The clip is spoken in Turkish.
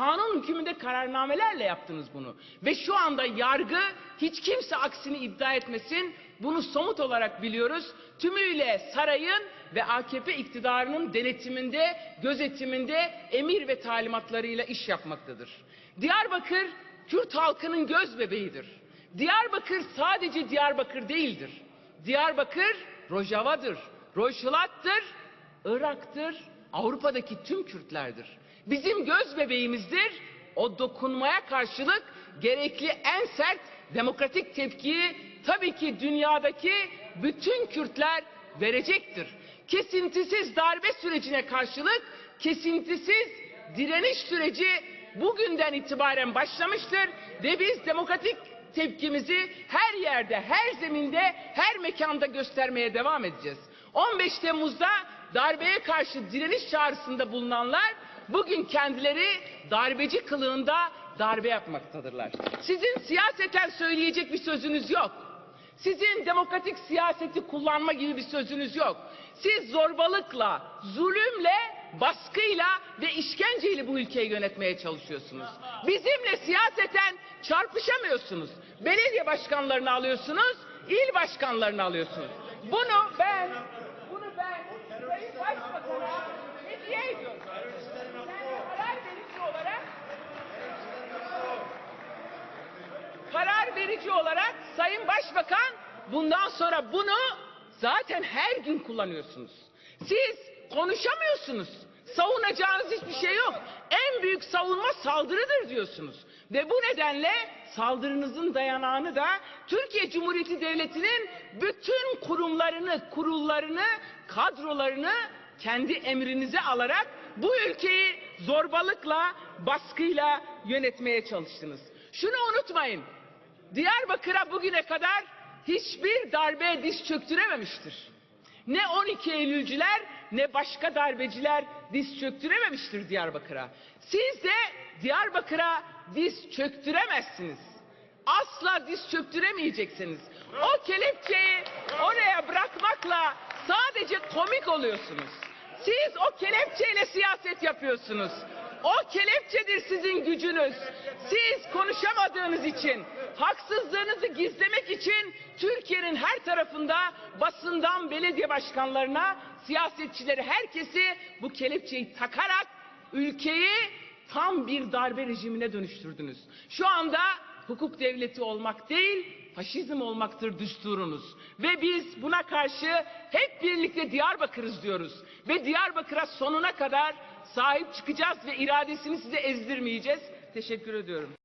kanun hükmünde kararnamelerle yaptınız bunu. Ve şu anda yargı hiç kimse aksini iddia etmesin. Bunu somut olarak biliyoruz. Tümüyle sarayın ve AKP iktidarının denetiminde, gözetiminde emir ve talimatlarıyla iş yapmaktadır. Diyarbakır Kürt halkının göz bebeğidir. Diyarbakır sadece Diyarbakır değildir. Diyarbakır Rojava'dır, Rojhilat'tır, Irak'tır, Avrupa'daki tüm Kürtlerdir. Bizim göz bebeğimizdir. O dokunmaya karşılık gerekli en sert demokratik tepkiyi tabii ki dünyadaki bütün Kürtler verecektir. Kesintisiz darbe sürecine karşılık kesintisiz direniş süreci bugünden itibaren başlamıştır ve biz demokratik tepkimizi her yerde, her zeminde, her mekanda göstermeye devam edeceğiz. 15 Temmuz'da darbeye karşı direniş çağrısında bulunanlar bugün kendileri darbeci kılığında darbe yapmaktadırlar. Sizin siyaseten söyleyecek bir sözünüz yok. Sizin demokratik siyaseti kullanma gibi bir sözünüz yok. Siz zorbalıkla, zulümle, baskıyla ve işkenceyle bu ülkeyi yönetmeye çalışıyorsunuz. Bizimle siyaseten çarpışamıyorsunuz. Belediye başkanlarını alıyorsunuz, il başkanlarını alıyorsunuz. Bunu ben, bunu ben Sayın Başbakan'a hediye ediyorum. Yani karar verici olarak verici olarak Sayın Başbakan bundan sonra bunu zaten her gün kullanıyorsunuz. Siz konuşamıyorsunuz. Savunacağınız hiçbir şey yok. En büyük savunma saldırıdır diyorsunuz. Ve bu nedenle saldırınızın dayanağını da Türkiye Cumhuriyeti Devleti'nin bütün kurumlarını, kurullarını, kadrolarını kendi emrinize alarak bu ülkeyi zorbalıkla, baskıyla yönetmeye çalıştınız. Şunu unutmayın. Diyarbakır'a bugüne kadar hiçbir darbe diz çöktürememiştir. Ne 12 Eylülcüler ne başka darbeciler diz çöktürememiştir Diyarbakır'a. Siz de Diyarbakır'a diz çöktüremezsiniz. Asla diz çöktüremeyeceksiniz. O kelepçeyi oraya bırakmakla sadece komik oluyorsunuz. Siz o kelepçeyle siyaset yapıyorsunuz. O kelepçedir sizin gücünüz. Siz konuşamadığınız için, haksızlığınızı gizlemek için Türkiye'nin her tarafında basından belediye başkanlarına, siyasetçileri herkesi bu kelepçeyi takarak ülkeyi tam bir darbe rejimine dönüştürdünüz. Şu anda hukuk devleti olmak değil, faşizm olmaktır düsturunuz. Ve biz buna karşı hep birlikte Diyarbakır'ız diyoruz. Ve Diyarbakır'a sonuna kadar sahip çıkacağız ve iradesini size ezdirmeyeceğiz. Teşekkür ediyorum.